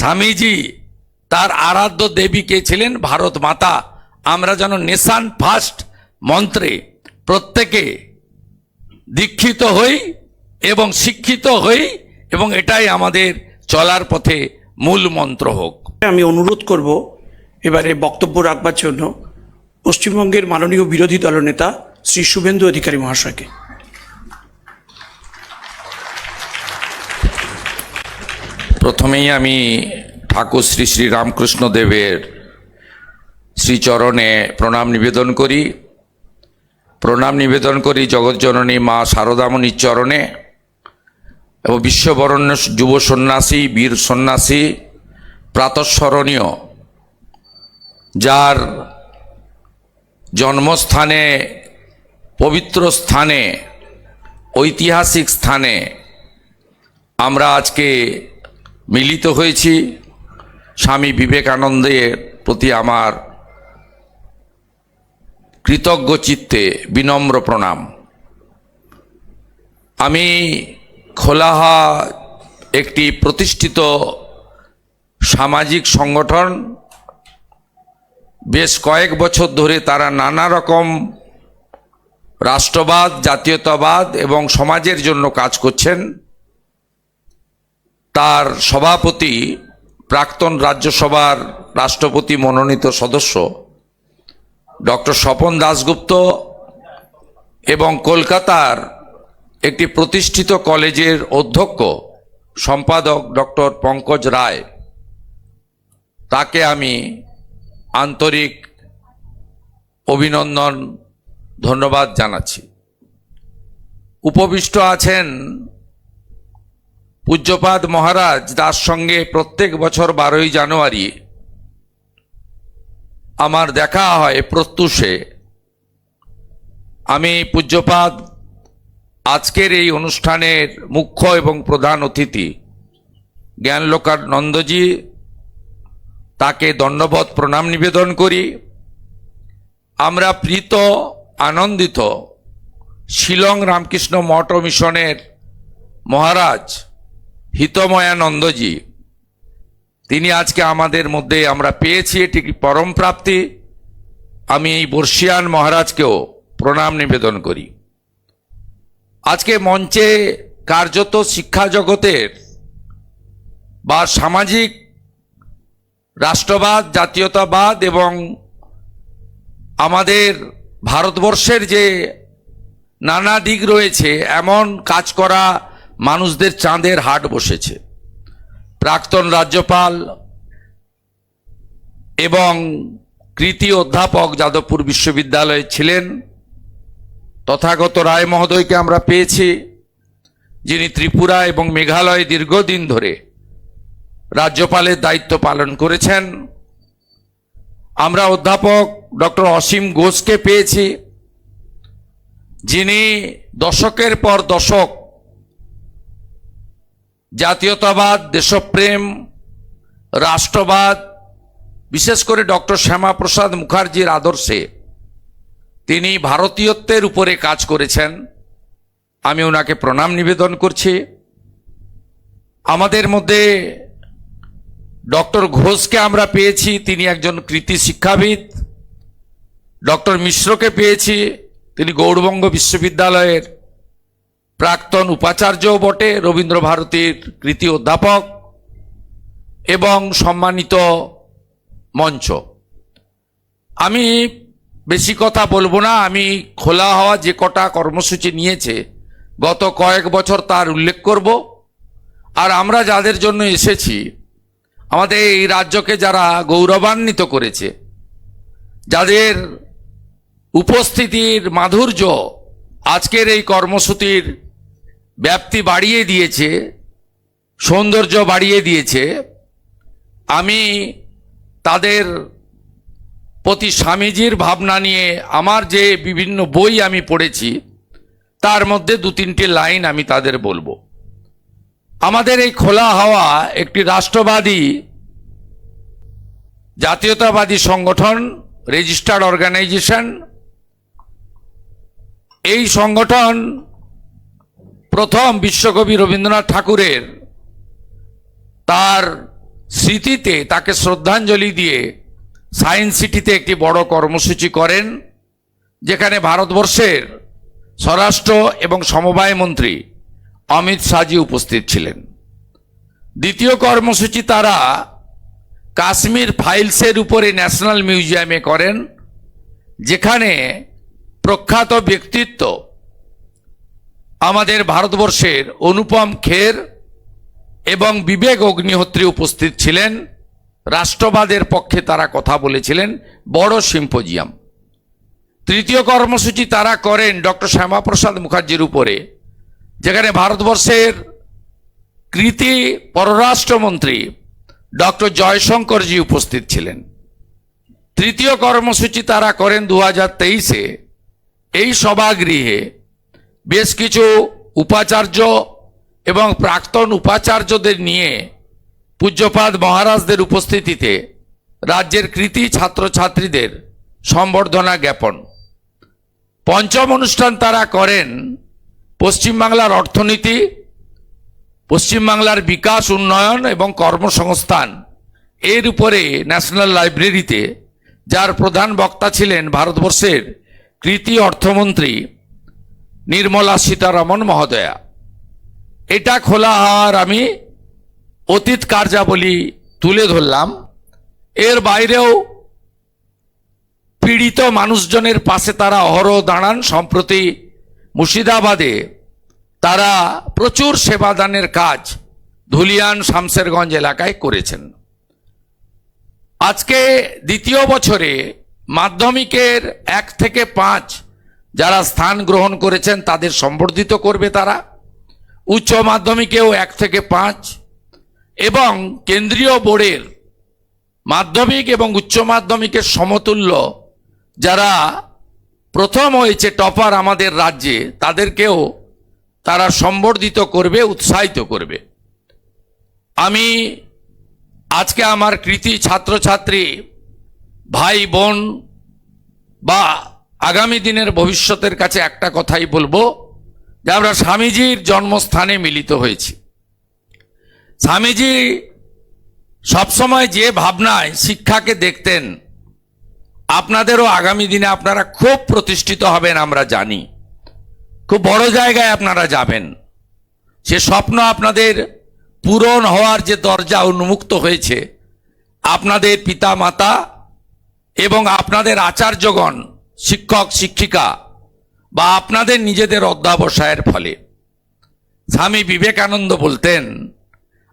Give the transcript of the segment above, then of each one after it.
স্বামীজি, তার আরাধ্য দেবী কে ছিলেন? ভারত মাতা। আমরা যেন নেশান ফার্স্ট মন্ত্রে প্রত্যেকে দীক্ষিত হই এবং শিক্ষিত হই এবং এটাই আমাদের চলার পথে মূল মন্ত্র হোক। আমি অনুরোধ করব এবারে বক্তব্য রাখবার জন্য পশ্চিমবঙ্গের মাননীয় বিরোধী দলনেতা শ্রী শুভেন্দু অধিকারী মহাশয়কে। প্রথমেই আমি ঠাকুর শ্রী শ্রী রামকৃষ্ণ দেবের শ্রীচরণে প্রণাম নিবেদন করি। প্রণাম নিবেদন করি জগৎজননী মা শারদামণির চরণে এবং বিশ্ববরণ্য যুব সন্ন্যাসী, বীর সন্ন্যাসী, প্রাতঃস্মরণীয়, যার জন্মস্থানে, পবিত্র স্থানে, ঐতিহাসিক স্থানে আমরা আজকে মিলিত হয়েছি। স্বামী বিবেকানন্দের প্রতি আমার কৃতজ্ঞ চিত্তে বিনম্র প্রণাম। আমি খোলাহা একটি প্রতিষ্ঠিত সামাজিক সংগঠন। বেশ কয়েক বছর ধরে তারা নানা রকম রাষ্ট্রবাদ, জাতীয়তাবাদ এবং সমাজের জন্য কাজ করছেন। তার সভাপতি, প্রাক্তন রাজ্যসভার রাষ্ট্রপতি মনোনীত সদস্য, ডক্টর স্বপন দাশগুপ্ত এবং কলকাতার একটি প্রতিষ্ঠিত কলেজের অধ্যক্ষ সম্পাদক ডক্টর পঙ্কজ রায়। তাকে আমি আন্তরিক অভিনন্দন, ধন্যবাদ জানাচ্ছি। উপবিষ্ট আছেন পূজ্যপাদ মহারাজ তার সঙ্গে প্রত্যেক বছর বারোই জানুয়ারি আমার দেখা হয় প্রত্যুষে। আমি পূজ্যপাদ, আজকের এই অনুষ্ঠানের মুখ্য এবং প্রধান অতিথি জ্ঞানলোকার নন্দজি, তাকে দণ্ডবোধ প্রণাম নিবেদন করি। আমরা প্রীত, আনন্দিত শিলং রামকৃষ্ণ মঠ মিশনের মহারাজ হিতময়ানন্দজি, তিনি আজকে আমাদের মধ্যে আমরা পেয়েছি এটি পরম প্রাপ্তি? আমি এই বর্ষিয়ান মহারাজকেও প্রণাম নিবেদন করি। আজকে মঞ্চে কার্যত শিক্ষা জগতের বা সামাজিক রাষ্ট্রবাদ, জাতীয়তাবাদ এবং আমাদের ভারতবর্ষের যে নানা দিক রয়েছে, এমন কাজ করা মানুষদের চাঁদের হাট বসেছে। প্রাক্তন রাজ্যপাল এবং কৃতি অধ্যাপক যাদবপুর বিশ্ববিদ্যালয়ে ছিলেন। তথাগত রায় মহোদয়কে আমরা পেয়েছি, যিনি ত্রিপুরা এবং মেঘালয়ে দীর্ঘদিন ধরে রাজ্যপালের দায়িত্ব পালন করেছেন। আমরা অধ্যাপক ডক্টর অসীম ঘোষকে পেয়েছি, যিনি দশকের পর দশক জাতীয়তাবাদ, দেশপ্রেম, রাষ্ট্রবাদ, বিশেষ করে ডক্টর শ্যামাপ্রসাদ মুখার্জির আদর্শে তিনি ভারতীয়ত্বের উপরে কাজ করেছেন। আমি ওনাকে প্রণাম নিবেদন করছি। আমাদের মধ্যে ডক্টর ঘোষকে আমরা পেয়েছি, তিনি একজন কৃতি শিক্ষাবিদ। ডক্টর মিশ্রকে পেয়েছি, তিনি গৌরবঙ্গ বিশ্ববিদ্যালয়ের প্রাক্তন উপাচার্যও বটে, রবীন্দ্র ভারতীর কৃতি অধ্যাপক এবং সম্মানিত মঞ্চ। আমি বেশি কথা বলব না, আমি খোলা হওয়া যে কটা কর্মসূচি নিয়েছে, গত কয়েক বছর তার উল্লেখ করব। আর আমরা যাদের জন্য এসেছি, আমাদের এই রাজ্যকে যারা গৌরবান্বিত করেছে, যাদের উপস্থিতির মাধুর্য আজকের এই কর্মসূচির ব্যাপ্তি বাড়িয়ে দিয়েছে, সৌন্দর্য বাড়িয়ে দিয়েছে। আমি তাদের প্রতি স্বামীজির ভাবনা নিয়ে আমার যে বিভিন্ন বই আমি পড়েছি, তার মধ্যে দু তিনটি লাইন আমি তাদের বলব। আমাদের এই খোলা হাওয়া একটি রাষ্ট্রবাদী জাতীয়তাবাদী সংগঠন, রেজিস্টার্ড অর্গানাইজেশন। এই সংগঠন প্রথম বিশ্বকবি রবীন্দ্রনাথ ঠাকুরের তার স্মৃতিতে তাকে শ্রদ্ধাঞ্জলি দিয়ে সায়েন্স সিটিতে একটি বড় কর্মসূচি করেন, যেখানে ভারতবর্ষের স্বরাষ্ট্র এবং সমবায় মন্ত্রী অমিত শাহজি উপস্থিত ছিলেন। দ্বিতীয় কর্মসূচি তারা কাশ্মীর ফাইলসের উপরে ন্যাশনাল মিউজিয়ামে করেন, যেখানে প্রখ্যাত ব্যক্তিত্ব আমাদের ভারতবর্ষের অনুপম খের এবং বিবেক অগ্নিহোত্রী উপস্থিত ছিলেন। রাষ্ট্রবাদের পক্ষে তারা কথা বলেছিলেন। বড় সিম্পোজিয়াম। তৃতীয় কর্মসূচি তারা করেন ডক্টর শ্যামাপ্রসাদ মুখার্জির উপরে, যেখানে ভারতবর্ষের কৃতি পররাষ্ট্রমন্ত্রী ডক্টর জয়শঙ্করজি উপস্থিত ছিলেন। তৃতীয় কর্মসূচি তারা করেন দু হাজার তেইশে। এই সভাগৃহে বেশ কিছু উপাচার্য এবং প্রাক্তন উপাচার্যদের নিয়ে পূজ্যপাদ মহারাজদের উপস্থিতিতে রাজ্যের কৃতি ছাত্রছাত্রীদের সম্বর্ধনা জ্ঞাপন। পঞ্চম অনুষ্ঠান তারা করেন পশ্চিমবাংলার অর্থনীতি, পশ্চিমবাংলার বিকাশ উন্নয়ন এবং কর্মসংস্থান। এর উপরে ন্যাশনাল লাইব্রেরিতে, যার প্রধান বক্তা ছিলেন ভারতবর্ষের কৃতি অর্থমন্ত্রী নির্মলা সীতারমন মহোদয়া। এটা খোলা হওয়ার আমি অতীত কার্যাবলী তুলে ধরলাম। এর বাইরেও পীড়িত মানুষজনের পাশে তারা অহরহ দাঁড়ান। সম্প্রতি মুর্শিদাবাদে তারা প্রচুর সেবাদানের কাজ ধুলিয়ান শামসেরগঞ্জ এলাকায় করেছেন। আজকে দ্বিতীয় বছরে মাধ্যমিকের এক থেকে পাঁচ যারা স্থান গ্রহণ করেছেন, তাদের সম্বর্ধিত করবে তারা। উচ্চ মাধ্যমিকেও এক থেকে পাঁচ। এবং কেন্দ্রীয় বোর্ডের মাধ্যমিক এবং উচ্চ মাধ্যমিকের সমতুল্য যারা প্রথম হয়েছে টপার আমাদের রাজ্যে, তাদেরকেও তারা সম্বর্ধিত করবে, উৎসাহিত করবে। আমি আজকে আমার কৃতি ছাত্রছাত্রী, ভাই, বোন বা আগামী দিনের ভবিষ্যতের কাছে একটা কথাই বলব যে আমরা স্বামীজির জন্মস্থানে মিলিত হয়েছি। স্বামীজি সবসময় যে ভাবনায় শিক্ষাকে দেখতেন, আপনাদেরও আগামী দিনে আপনারা খুব প্রতিষ্ঠিত হবেন আমরা জানি। খুব বড় জায়গায় আপনারা যাবেন। সে স্বপ্ন আপনাদের পূরণ হওয়ার যে দরজা উন্মুক্ত হয়েছে, আপনাদের পিতা মাতা এবং আপনাদের আচার্যগণ শিক্ষক, শিক্ষিকা বা আপনাদের নিজেদের অধ্যাবসায়ের ফলে। স্বামী বিবেকানন্দ বলতেন,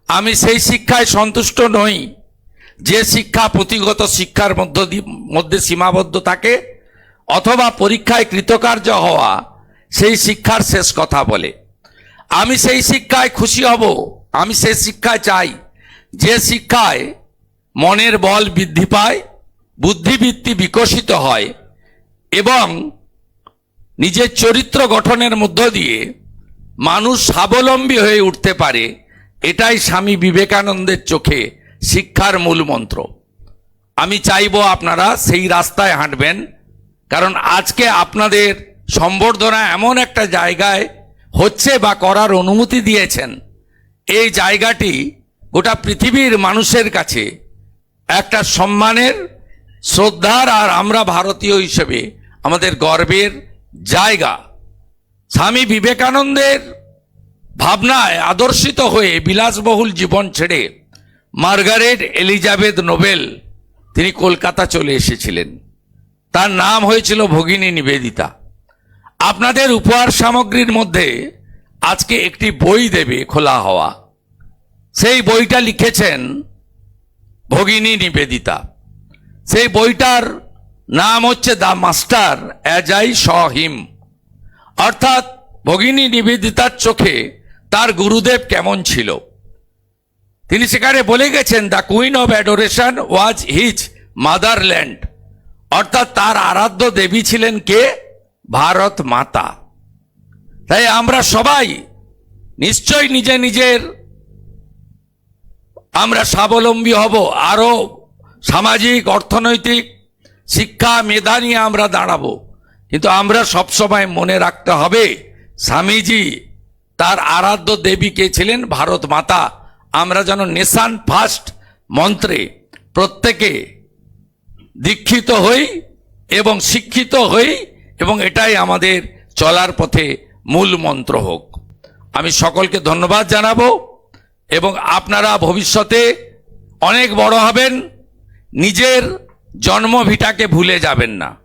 আমি সেই শিক্ষায় সন্তুষ্ট নই যে শিক্ষা পুঁথিগত শিক্ষার মধ্য মধ্যে সীমাবদ্ধ থাকে অথবা পরীক্ষায় কৃতকার্য হওয়া সেই শিক্ষার শেষ কথা বলে। আমি সেই শিক্ষায় খুশি হব, আমি সেই শিক্ষায় চাই। যে শিক্ষায় মনের বল বৃদ্ধি পায়, বুদ্ধিবৃত্তি বিকশিত হয় এবং নিজের চরিত্র গঠনের মধ্য দিয়ে মানুষ স্বাবলম্বী হয়ে উঠতে পারে, এটাই স্বামী বিবেকানন্দের চোখে শিক্ষার মূল মন্ত্র। আমি চাইব আপনারা সেই রাস্তায় হাঁটবেন, কারণ আজকে আপনাদের সম্বর্ধনা এমন একটা জায়গায় হচ্ছে বা করার অনুমতি দিয়েছেন। এই জায়গাটি গোটা পৃথিবীর মানুষের কাছে একটা সম্মানের, শ্রদ্ধার আর আমরা ভারতীয় হিসেবে আমাদের গর্বের জায়গা। স্বামী বিবেকানন্দের ভাবনায় আদর্শিত হয়ে বিলাসবহুল জীবন ছেড়ে মার্গারেট এলিজাবেথ নোবেল তিনি কলকাতা চলে এসেছিলেন। তার নাম হয়েছিল ভগিনী নিবেদিতা। আপনাদের উপহার সামগ্রীর মধ্যে আজকে একটি বই দেবে খোলা হওয়া। সেই বইটা লিখেছেন ভগিনী নিবেদিতা। সেই বইটার নাম হচ্ছে the master as I saw অর্থাৎ ভগিনী নিবেদিতার চোখে তার গুরুদেব কেমন ছিল। তিনি সেখানে বলে গেছেন, the queen of adoration was his motherland. অর্থাৎ তার আরাধ্য দেবী ছিলেন কে? ভারত মাতা। তাই আমরা সবাই নিশ্চয় নিজে নিজের আমরা স্বাবলম্বী হব। আরও সামাজিক, অর্থনৈতিক শিক্ষা মেধা নিয়ে আমরা দাঁড়াবো। কিন্তু আমরা সবসময় মনে রাখতে হবে, স্বামীজি তার আরাধ্য দেবী কে ছিলেন? ভারত মাতা। আমরা যেন নেশান ফার্স্ট মন্ত্রে প্রত্যেকে দীক্ষিত হই এবং শিক্ষিত হই এবং এটাই আমাদের চলার পথে মূল মন্ত্র হোক। আমি সকলকে ধন্যবাদ জানাব এবং আপনারা ভবিষ্যতে অনেক বড় হবেন। নিজের জন্মভিটাকে ভুলে যাবেন না।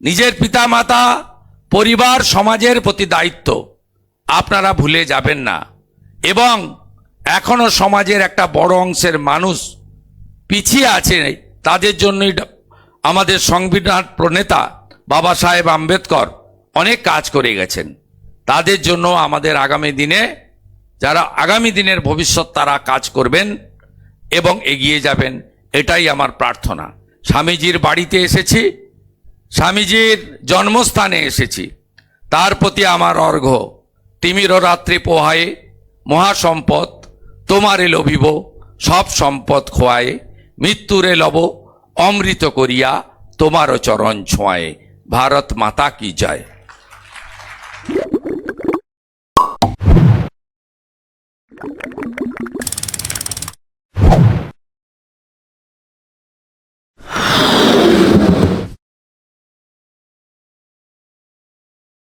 নিজের পিতামাতা, পরিবার, সমাজের প্রতি দায়িত্ব, আপনারা ভুলে যাবেন না। এবং এখনও সমাজের একটা বড় অংশের মানুষ পিছিয়ে আছে তাদের জন্যই আমাদের সংবিধান প্রণেতা বাবা সাহেব আম্বেদকর অনেক কাজ করে গেছেন। তাদের জন্য আমাদের আগামী দিনে, যারা আগামী দিনের ভবিষ্যৎ তারা কাজ করবেন এবং এগিয়ে যাবেন, এটাই আমার প্রার্থনা। স্বামীজির বাড়িতে এসেছি, স্বামীজির জন্মস্থানে এসেছি। তার প্রতি আমার অর্ঘ তিমির রাত্রে পোহায়ে, মহাসম্পদ, তোমারে লভিব, সব সম্পদ খোয়ায়ে, মৃত্যুরে লব, অমৃত করিয়া তোমারও চরণ ছোঁয়ায়ে। ভারত মাতা কি জয়।